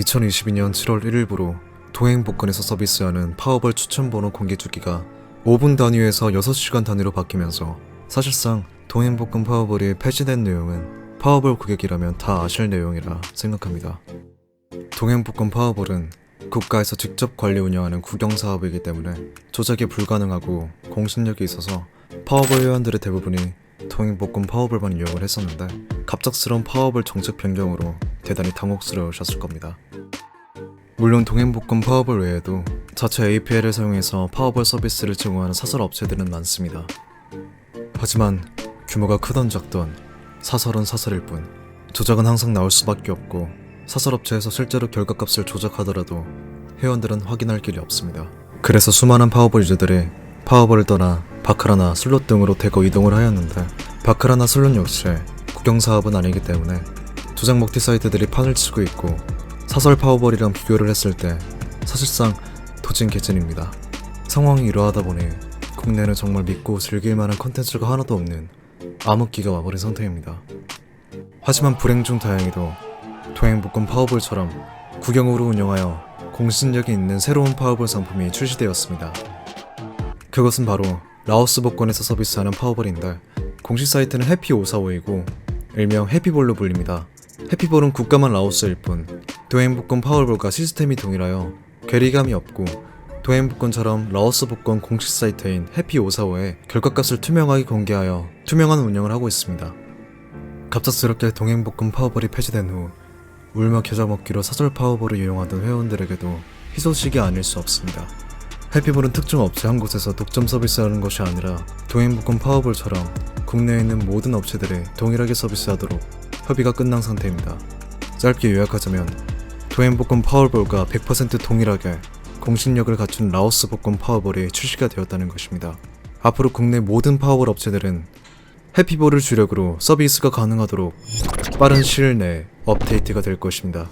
2022년 7월 1일부로 동행복권에서 서비스하는 파워벌 추천번호 공개 주기가 5분 단위에서 6시간 단위로 바뀌면서 사실상 동행복권 파워벌이 폐지된 내용은 파워벌 고객이라면 다 아실 내용이라 생각합니다. 동행 복권 파워벌은 국가에서 직접 관리 운영하는 국영 사업이기 때문에 조작이 불가능하고 공신력이 있어서 파워벌 회원들의 대부분이 동행 복권 파워벌만 이용을 했었는데 갑작스러운 파워벌 정책 변경으로 대단히 당혹스러우셨을 겁니다. 물론 동행복권 파워벌 외에도 자체 APL을 사용해서 파워벌 서비스를 제공하는 사설 업체들은 많습니다. 하지만 규모가 크던 작던 사설은 사설일 뿐 조작은 항상 나올 수밖에 없고 사설 업체에서 실제로 결과값을 조작하더라도 회원들은 확인할 길이 없습니다. 그래서 수많은 파워벌 유저들이 파워벌을 떠나 바카라나 슬롯 등으로 대거 이동을 하였는데 바카라나 슬롯 역시 국영사업은 아니기 때문에 조작 먹튀 사이트들이 판을 치고 있고 사설 파워벌이랑 비교를 했을 때 사실상 도진 개진입니다. 상황이 이러하다 보니 국내는 정말 믿고 즐길 만한 컨텐츠가 하나도 없는 암흑기가 와버린 상태입니다. 하지만 불행 중 다행히도 동행복권 파워볼처럼 국영으로 운영하여 공신력이 있는 새로운 파워볼 상품이 출시되었습니다. 그것은 바로 라오스 복권에서 서비스하는 파워볼인데 공식 사이트는 해피545이고 일명 해피볼로 불립니다. 해피볼은 국가만 라오스일 뿐 동행복권 파워볼과 시스템이 동일하여 괴리감이 없고 동행복권처럼 라오스 복권 공식 사이트인 해피 545에 결과값을 투명하게 공개하여 투명한 운영을 하고 있습니다. 갑작스럽게 동행 복권 파워볼이 폐지된 후 울며 겨자 먹기로 사설 파워볼을 이용하던 회원들에게도 희소식이 아닐 수 없습니다. 해피볼은 특정 업체 한 곳에서 독점 서비스하는 것이 아니라 동행복권 파워볼처럼 국내에 있는 모든 업체들이 동일하게 서비스하도록 협의가 끝난 상태입니다. 짧게 요약하자면 동행복권 파워볼과 100% 동일하게 공신력을 갖춘 라오스 복권 파워볼이 출시가 되었다는 것입니다. 앞으로 국내 모든 파워볼 업체들은 해피볼을 주력으로 서비스가 가능하도록 빠른 시일 내에 업데이트가 될 것입니다.